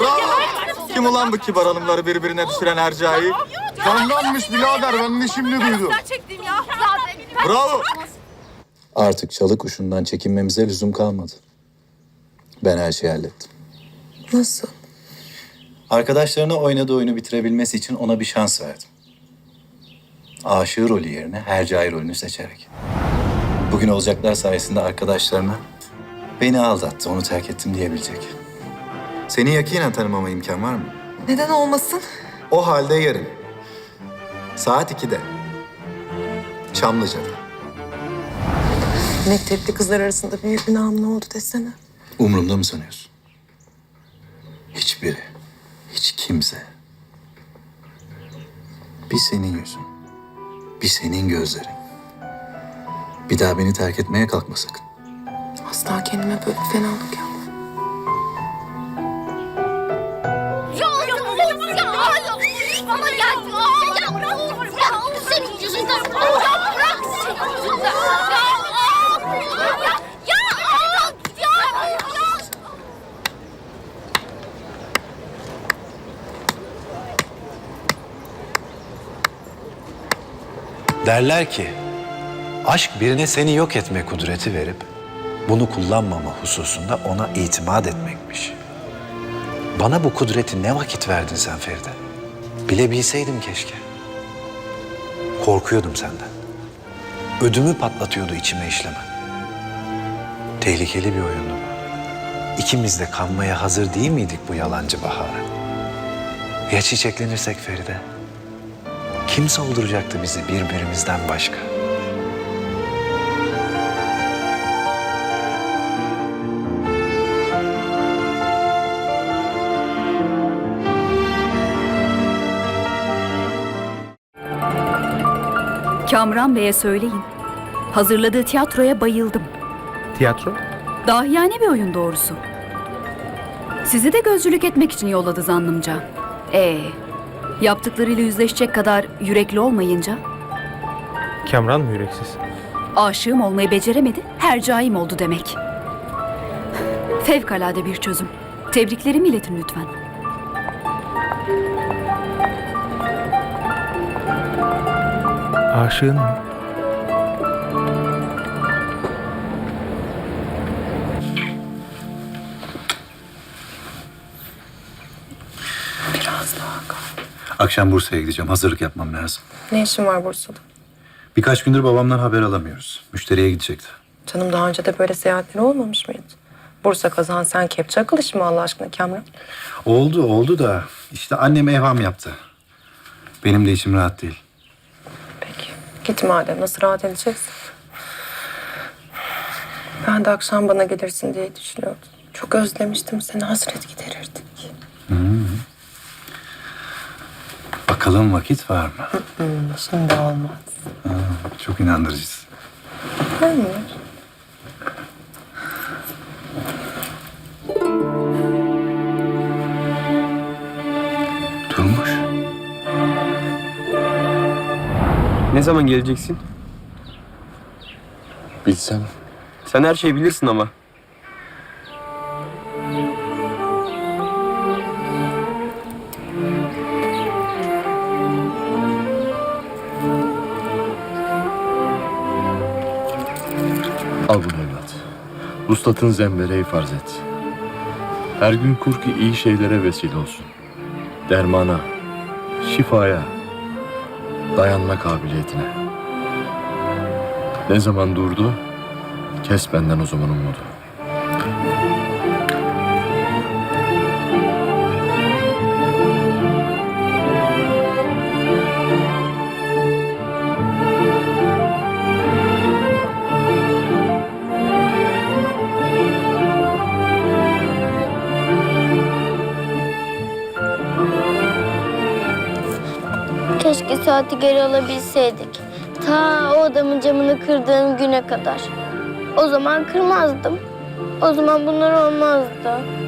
Bravo. Kim ulan bu kibar hanımları birbirine düşüren Hercai? Candanmış birader ben de şimdi duydum. çektim ya. Zaten. Bravo. Artık çalı kuşundan çekinmemize lüzum kalmadı. Ben her şeyi hallettim. Nasıl? Arkadaşlarına oynadığı oyunu bitirebilmesi için ona bir şans verdim. Aşığı rolü yerine Hercai rolünü seçerek. Bugün olacaklar sayesinde arkadaşlarına beni aldattı, onu terk ettim diyebilecek. Seni yakinen tanımama imkan var mı? Neden olmasın? O halde yarın. Saat 2'de. Çamlıca'da. Mektepli kızlar arasında büyük bir namlı oldu desene. Umurumda mı sanıyorsun? Hiçbiri, hiç kimse. Bir senin yüzün, bir senin gözlerin. Bir daha beni terk etmeye kalkma sakın. Asla kendime böyle fenalık yapma. Ya ya ya ya bana geldi. Ya bırak. Ya senin yüzünden. Ya bırak senin yüzünden. Ya ya ya ya ya. Derler ki aşk birine seni yok etme kudreti verip bunu kullanmama hususunda ona itimat etmekmiş. Bana bu kudreti ne vakit verdin sen Feride? Bilebilseydim keşke. Korkuyordum senden. Ödümü patlatıyordu içime işlemen. Tehlikeli bir oyundu bu. İkimiz de kanmaya hazır değil miydik bu yalancı bahara? Ya çiçeklenirsek Feride? Kim solduracaktı bizi birbirimizden başka? Kamran Bey'e söyleyin. Hazırladığı tiyatroya bayıldım. Tiyatro? Dahiyane bir oyun doğrusu. Sizi de gözcülük etmek için yolladı zannımca. Ee, yaptıklarıyla yüzleşecek kadar yürekli olmayınca Kamran mı yüreksiz? aşığım olmayı beceremedi, hercaim oldu demek. Fevkalade bir çözüm. Tebriklerimi iletin lütfen. Aşığın mı? Biraz daha kal. Akşam Bursa'ya gideceğim. Hazırlık yapmam lazım. Ne işin var Bursa'da? Birkaç gündür babamdan haber alamıyoruz. Müşteriye gidecekti. Canım daha önce de böyle seyahatler olmamış mıydı? Bursa kazan sen kepçe akıl işi mi Allah aşkına Kamran? Oldu, oldu da işte annem evham yaptı. Benim de içim rahat değil. Git madem nasıl rahat edeceksin? Ben de akşam bana gelirsin diye düşünüyordum. Çok özlemiştim seni hasret giderirdik. Bakalım vakit var mı? Şimdi olmaz. Çok inandırıcısın. Hayır. Ne zaman geleceksin? Bilsem. Sen her şeyi bilirsin ama. Al bunu evlat. Vuslatın zembereyi farz et. Her gün kur ki iyi şeylere vesile olsun. dermana, şifaya, dayanma kabiliyetine. Ne zaman durdu, kes benden o zaman umudu. Keşke saati geri alabilseydik. Ta o adamın camını kırdığım güne kadar. O zaman kırmazdım. O zaman bunlar olmazdı.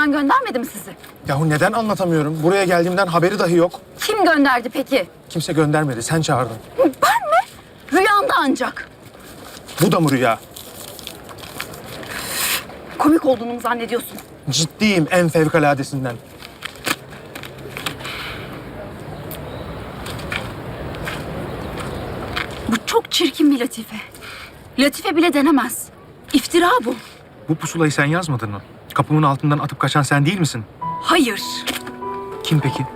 Kamran göndermedi mi sizi? Yahu neden anlatamıyorum? Buraya geldiğimden haberi dahi yok. Kim gönderdi peki? Kimse göndermedi. Sen çağırdın. Rüyanda ancak. Bu da mı rüya? Komik olduğunu mu zannediyorsun? Ciddiyim en fevkaladesinden. Bu çok çirkin bir latife. Latife bile denemez. İftira bu. Bu pusulayı sen yazmadın mı? Kapımın altından atıp kaçan sen değil misin? Hayır. Kim peki?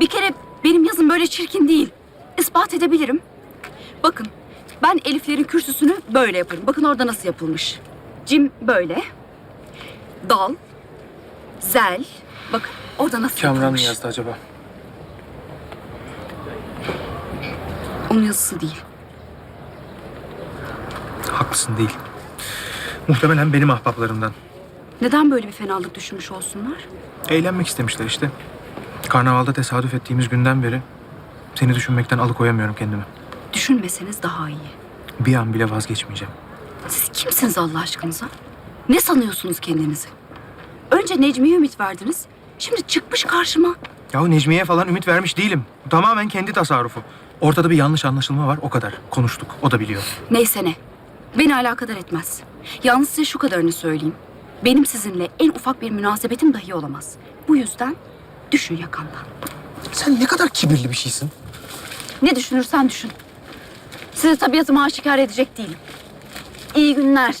Bir kere benim yazım böyle çirkin değil. İspat edebilirim. Bakın ben Eliflerin kürsüsünü böyle yaparım. Bakın orada nasıl yapılmış. Cim böyle. Dal. Zel. Bakın orada nasıl Kamran mı yapılmış. yazdı acaba? Onun yazısı değil. Haklısın değil. Muhtemelen benim ahbaplarımdan. Neden böyle bir fenalık düşünmüş olsunlar? Eğlenmek istemişler işte. Karnavalda tesadüf ettiğimiz günden beri seni düşünmekten alıkoyamıyorum kendimi. Düşünmeseniz daha iyi. Bir an bile vazgeçmeyeceğim. Siz kimsiniz Allah aşkınıza? Ne sanıyorsunuz kendinizi? Önce Necmi'ye ümit verdiniz. Şimdi çıkmış karşıma. Yahu Necmiye'ye falan ümit vermiş değilim. Bu tamamen kendi tasarrufu. Ortada bir yanlış anlaşılma var o kadar. Konuştuk o da biliyor. Neyse ne. Beni alakadar etmez. Yalnız size şu kadarını söyleyeyim. Benim sizinle en ufak bir münasebetim dahi olamaz. Bu yüzden düşün yakamdan. Sen ne kadar kibirli bir şeysin. Ne düşünürsen düşün. Size tabiatımı aşikar edecek değilim. İyi günler.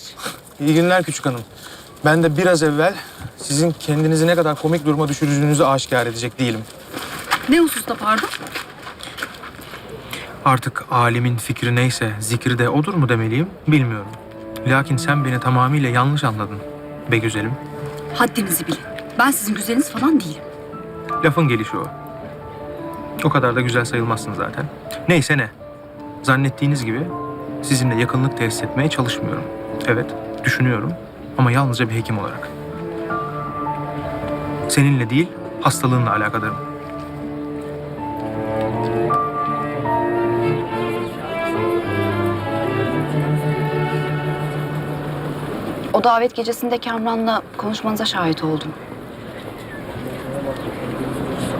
İyi günler küçük hanım. Ben de biraz evvel sizin kendinizi ne kadar komik duruma düşürdüğünüzü aşikar edecek değilim. Ne hususta pardon? Artık alimin fikri neyse zikri de odur mu demeliyim bilmiyorum. Lakin sen beni tamamıyla yanlış anladın be güzelim. Haddinizi bilin. Ben sizin güzeliniz falan değilim. Lafın gelişi o. O kadar da güzel sayılmazsın zaten. Neyse ne. Zannettiğiniz gibi sizinle yakınlık tesis etmeye çalışmıyorum. Evet, düşünüyorum ama yalnızca bir hekim olarak. Seninle değil, hastalığınla alakadarım. O davet gecesinde Kamran'la konuşmanıza şahit oldum.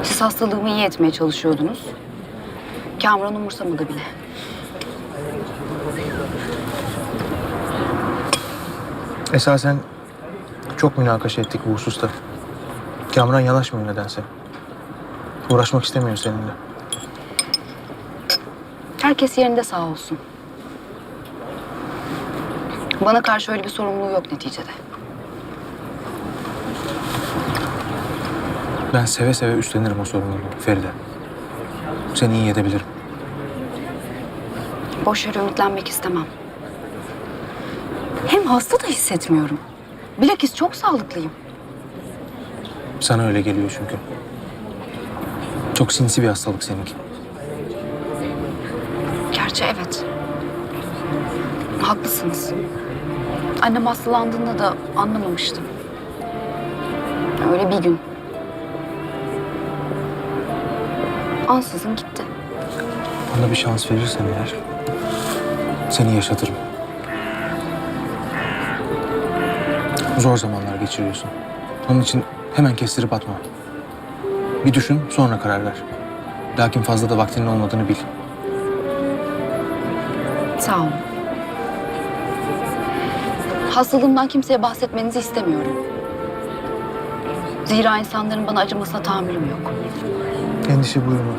Siz hastalığımı iyi etmeye çalışıyordunuz. Kamran umursamadı bile. Esasen çok münakaşa ettik bu hususta. Kamran yanaşmıyor nedense. Uğraşmak istemiyor seninle. Herkes yerinde sağ olsun. Bana karşı öyle bir sorumluluğu yok neticede. Ben seve seve üstlenirim o sorumluluğu Feride. Seni iyi edebilirim. Boş yere ümitlenmek istemem. Hem hasta da hissetmiyorum. Bilakis çok sağlıklıyım. Sana öyle geliyor çünkü. Çok sinsi bir hastalık seninki. Gerçi evet. Haklısınız. Annem hastalandığında da anlamamıştım. Öyle bir gün. Ansızın gitti. Bana bir şans verirsen eğer seni yaşatırım. Zor zamanlar geçiriyorsun. Onun için hemen kestirip atma. Bir düşün sonra karar ver. Lakin fazla da vaktinin olmadığını bil. Sağ olun. Hastalığımdan kimseye bahsetmenizi istemiyorum. Zira insanların bana acımasına tahammülüm yok. Endişe buyurma.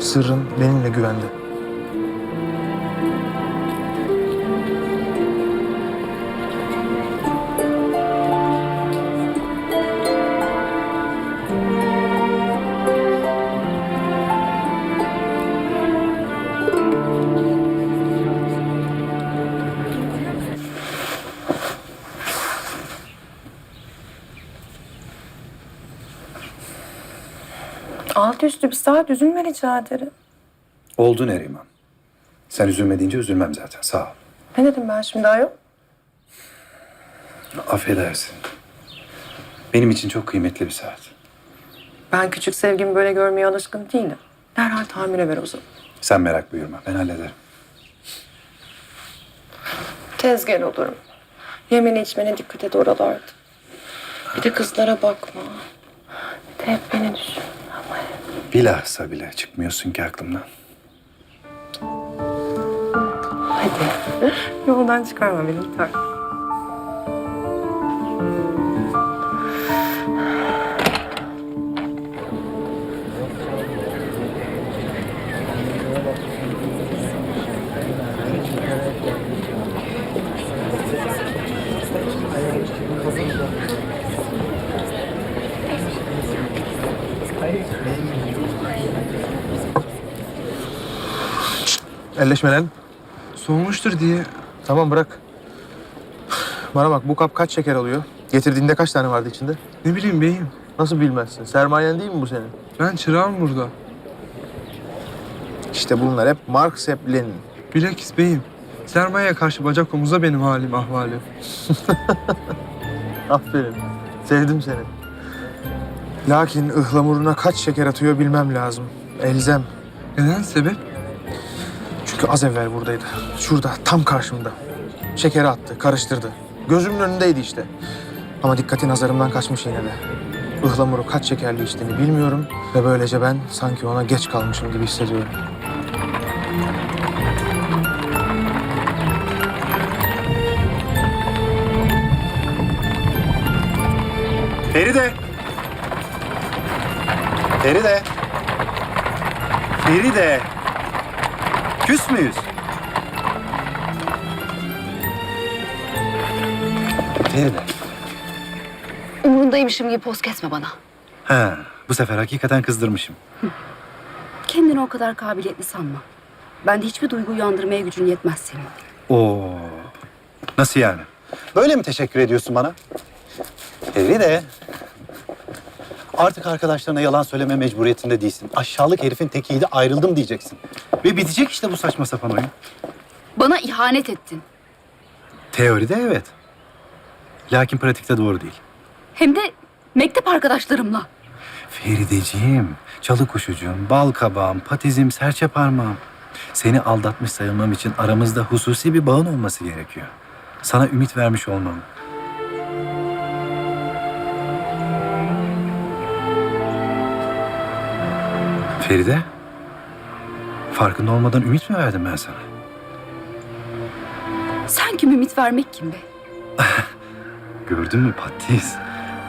Sırrın benimle güvende. Üstü bir saat üzülme rica ederim. Oldu Neriman. Sen üzülme deyince üzülmem zaten. Sağ ol. Ne dedim ben şimdi ayol? Affedersin. Benim için çok kıymetli bir saat. Ben küçük sevgimi böyle görmeye alışkın değilim. Derhal tamire ver o zaman. Sen merak buyurma. Ben hallederim. Tez gel olurum. Yemene içmene dikkat et oralarda. Bir de kızlara bakma. Bir de hep beni düşün. Bilhassa bile çıkmıyorsun ki aklımdan. hadi. Yoldan çıkarma beni gitar. Elleşme lan. Soğumuştur diye. Tamam bırak. Bana bak bu kap kaç şeker alıyor? Getirdiğinde kaç tane vardı içinde? Ne bileyim beyim. Nasıl bilmezsin? Sermayen değil mi bu senin? Ben çırağım burada. İşte bunlar hep Marx, hep Lenin. Bilakis beyim. Sermayeye karşı bacak omuza benim halim ahvalim. Aferin. Sevdim seni. Lakin ıhlamuruna kaç şeker atıyor bilmem lazım. Elzem. Neden sebep? Çünkü az evvel buradaydı. Şurada, tam karşımda. Şekeri attı, karıştırdı. Gözümün önündeydi işte. Ama dikkati nazarımdan kaçmış yine de. Ihlamuru kaç şekerli içtiğini bilmiyorum ve böylece ben sanki ona geç kalmışım gibi hissediyorum. Feride! Feride! Feride! Küs müyüz? Feride. Umurundaymışım gibi poz kesme bana. Ha, bu sefer hakikaten kızdırmışım. Kendini o kadar kabiliyetli sanma. Bende hiçbir duygu uyandırmaya gücün yetmez senin. Oo. Nasıl yani? Böyle mi teşekkür ediyorsun bana? Feride. Artık arkadaşlarına yalan söyleme mecburiyetinde değilsin. Aşağılık herifin tekiydi ayrıldım diyeceksin. Ve bitecek işte bu saçma sapan oyun. Bana ihanet ettin. Teoride evet. Lakin pratikte doğru değil. Hem de mektep arkadaşlarımla. Ferideciğim, çalı kuşucuğum, bal kabağım, patizim, serçe parmağım. Seni aldatmış sayılmam için aramızda hususi bir bağın olması gerekiyor. Sana ümit vermiş olmam. Feride, farkında olmadan ümit mi verdim ben sana? Sen kim ümit vermek kim be? Gördün mü Patiz?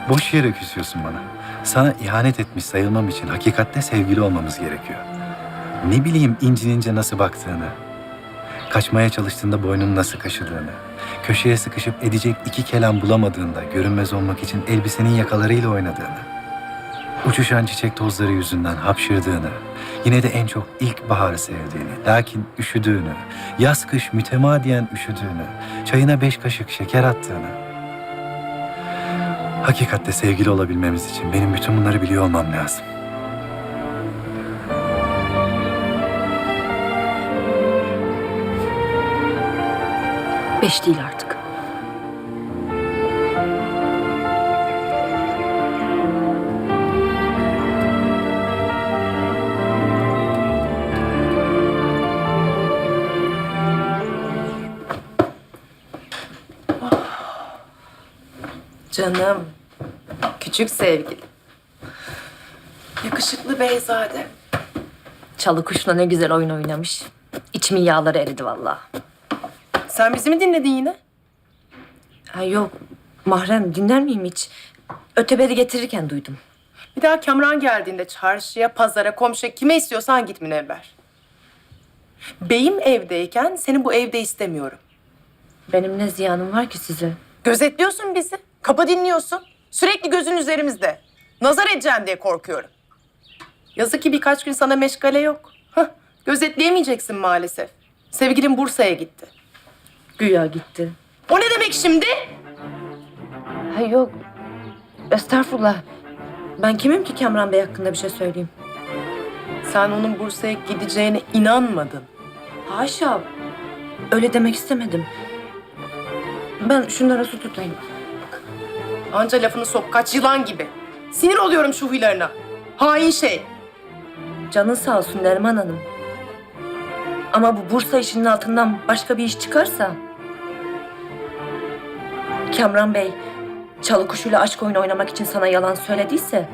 Boş yere küsüyorsun bana. Sana ihanet etmiş sayılmam için hakikatte sevgili olmamız gerekiyor. Ne bileyim incinince nasıl baktığını, kaçmaya çalıştığında boynunu nasıl kaşıdığını, köşeye sıkışıp edecek iki kelam bulamadığında görünmez olmak için elbisenin yakalarıyla oynadığını, uçuşan çiçek tozları yüzünden hapşırdığını, yine de en çok ilkbaharı sevdiğini, lakin üşüdüğünü, yaz kış mütemadiyen üşüdüğünü, çayına beş kaşık şeker attığını, Hakikatte sevgili olabilmemiz için benim bütün bunları biliyor olmam lazım. Beş değil artık. Canım. Küçük sevgilim. Yakışıklı beyzade. Çalı kuşla ne güzel oyun oynamış. İçimin yağları eridi vallahi. Sen bizi mi dinledin yine? Ha yok. Mahrem dinler miyim hiç? Öteberi getirirken duydum. Bir daha Kamran geldiğinde çarşıya, pazara, komşuya kime istiyorsan git Münevver. Beyim evdeyken seni bu evde istemiyorum. Benim ne ziyanım var ki size? Gözetliyorsun bizi. Kapı dinliyorsun. Sürekli gözün üzerimizde. Nazar edeceğim diye korkuyorum. Yazık ki birkaç gün sana meşgale yok. Hah, gözetleyemeyeceksin maalesef. Sevgilim Bursa'ya gitti. Güya gitti. O ne demek şimdi? Ha yok. Estağfurullah. Ben kimim ki Kamran Bey hakkında bir şey söyleyeyim? Sen onun Bursa'ya gideceğine inanmadın. Haşa. Öyle demek istemedim. Ben şunlara su tutayım. Anca lafını sok kaç yılan gibi. Sinir oluyorum şu huylarına. Hain şey. Canın sağ olsun Neriman Hanım. Ama bu Bursa işinin altından başka bir iş çıkarsa... Kamran Bey, çalı kuşuyla aşk oyunu oynamak için sana yalan söylediyse...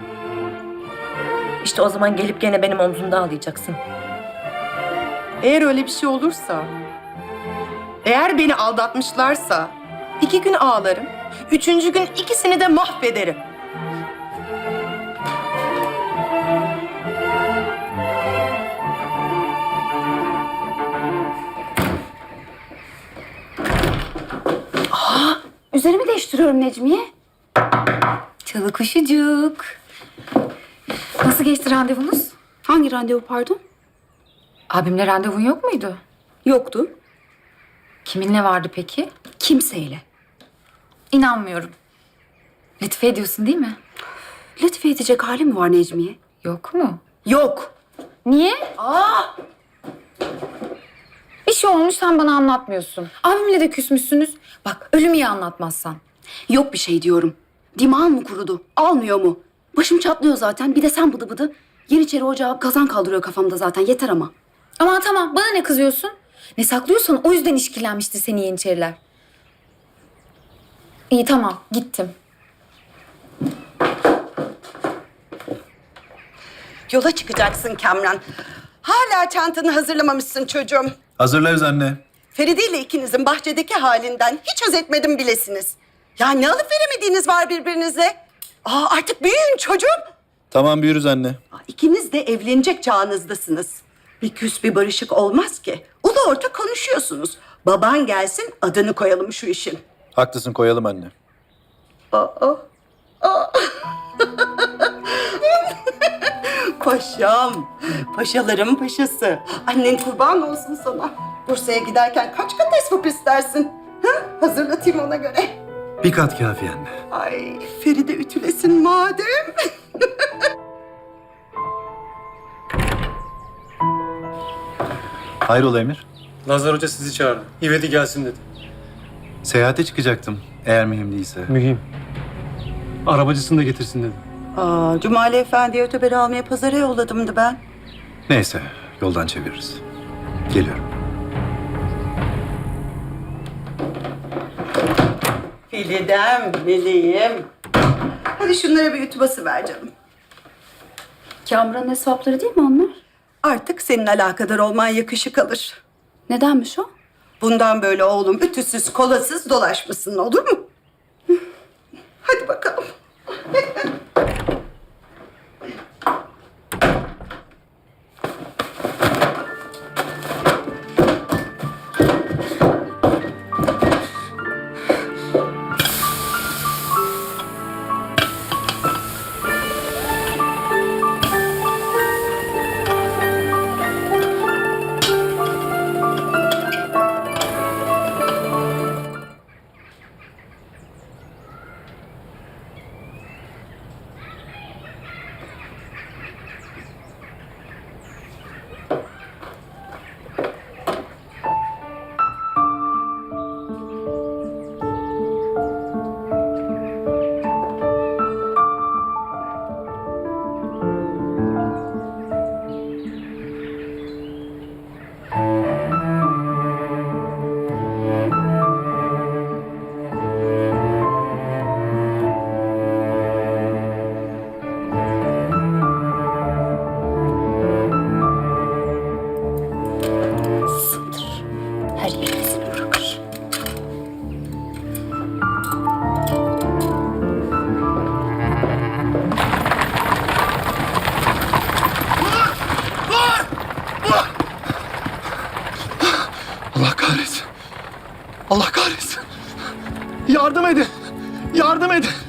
...işte o zaman gelip gene benim omzumda ağlayacaksın. Eğer öyle bir şey olursa, eğer beni aldatmışlarsa iki gün ağlarım, üçüncü gün ikisini de mahvederim. Üzerimi değiştiriyorum Necmiye. Çalı kuşucuk. Nasıl geçti randevunuz? Hangi randevu pardon? Abimle randevun yok muydu? Yoktu. Kiminle vardı peki? Kimseyle. İnanmıyorum. Lütfe ediyorsun değil mi? Lütfe edecek hali mi var Necmiye? Yok mu? Yok. Niye? Bir şey olmuş sen bana anlatmıyorsun. Abimle de küsmüşsünüz. Bak ölümü iyi anlatmazsan. Yok bir şey diyorum. Dimağın mı kurudu? Almıyor mu? Başım çatlıyor zaten. Bir de sen bıdı bıdı. Yeniçeri ocağı kazan kaldırıyor kafamda zaten. Yeter ama. Ama tamam bana ne kızıyorsun? Ne saklıyorsan o yüzden işkillenmişti seni Yeniçeriler. İyi tamam gittim. Yola çıkacaksın Kamran. Hala çantanı hazırlamamışsın çocuğum. Hazırlarız anne. Feride ile ikinizin bahçedeki halinden hiç haz etmedim bilesiniz. Ya ne alıp veremediğiniz var birbirinize. Aa, artık büyüyün çocuğum. Tamam büyürüz anne. Aa, İkiniz de evlenecek çağınızdasınız. Bir küs bir barışık olmaz ki. Ulu orta konuşuyorsunuz. Baban gelsin adını koyalım şu işin. Haklısın koyalım anne. Aa, aa. Paşam, paşaların paşası. Annen kurban olsun sana. Bursa'ya giderken kaç kat esvap istersin? Ha? Hazırlatayım ona göre. Bir kat kafi anne. Ay Feride ütülesin madem. Hayrola Emir? Nazar Hoca sizi çağırdı. İvedi gelsin dedi. Seyahate çıkacaktım. Eğer mühim değilse. Mühim. Arabacısını da getirsin dedi. Aa, Cumali Efendi'ye öteberi almaya pazara yolladımdı ben. Neyse yoldan çeviririz. Geliyorum. Filidem, meleğim. Hadi şunlara bir ütü bası ver canım. Kamran'ın hesapları değil mi onlar? Artık senin alakadar olman yakışık alır. Nedenmiş o? Bundan böyle oğlum ütüsüz, kolasız dolaşmasın olur mu? Hadi bakalım.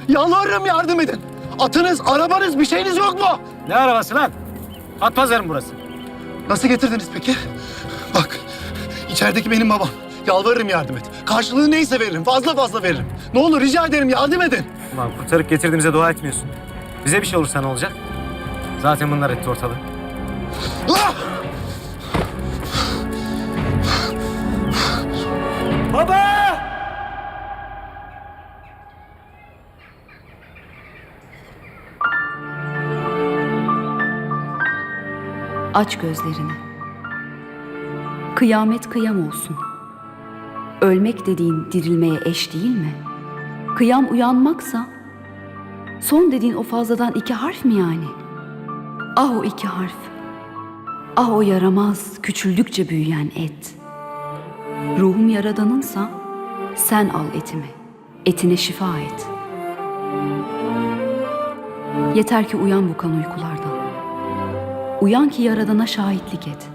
Yalvarırım yardım edin. Atınız, arabanız bir şeyiniz yok mu? Ne arabası lan? At pazarım burası. Nasıl getirdiniz peki? Bak, içerideki benim babam. Yalvarırım yardım et. Karşılığı neyse veririm, fazla fazla veririm. Ne olur rica ederim yardım edin. Ulan kurtarıp getirdiğimize dua etmiyorsun. Bize bir şey olursa ne olacak? Zaten bunlar etti ortalığı. Aç gözlerini. Kıyamet kıyam olsun. Ölmek dediğin dirilmeye eş değil mi? Kıyam uyanmaksa son dediğin o fazladan iki harf mi yani? Ah o iki harf. Ah o yaramaz, küçüldükçe büyüyen et. Ruhum yaradanınsa sen al etimi. Etine şifa et. Yeter ki uyan bu kan uykulardan. Uyan ki yaradana şahitlik et.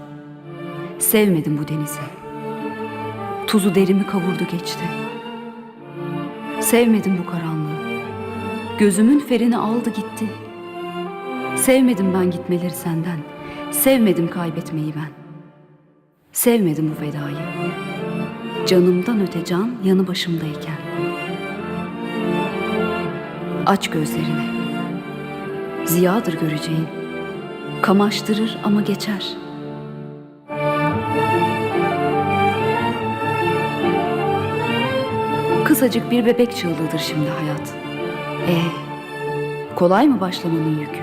Sevmedim bu denizi. Tuzu derimi kavurdu geçti. Sevmedim bu karanlığı. Gözümün ferini aldı gitti. Sevmedim ben gitmeleri senden. Sevmedim kaybetmeyi ben. Sevmedim bu vedayı. Canımdan öte can yanı başımdayken. Aç gözlerini. Ziyadır göreceğin. Kamaştırır ama geçer. Kısacık bir bebek çığlığıdır şimdi hayat. Ee, kolay mı başlamanın yükü?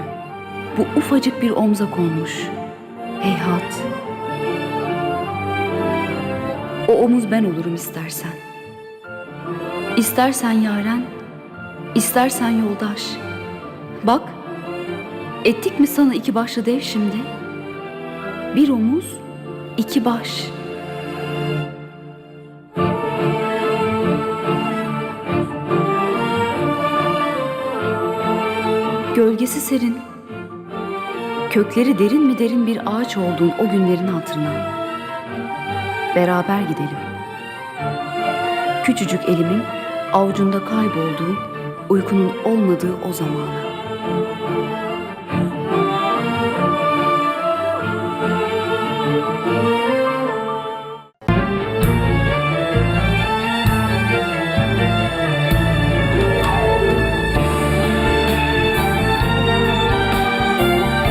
Bu ufacık bir omza konmuş. Heyhat. O omuz ben olurum istersen. İstersen yaren, istersen yoldaş. Bak, Ettik mi sana iki başlı dev şimdi? Bir omuz, iki baş. Gölgesi serin. Kökleri derin mi derin bir ağaç olduğun o günlerin hatırına. Beraber gidelim. Küçücük elimin avucunda kaybolduğu, uykunun olmadığı o zamana.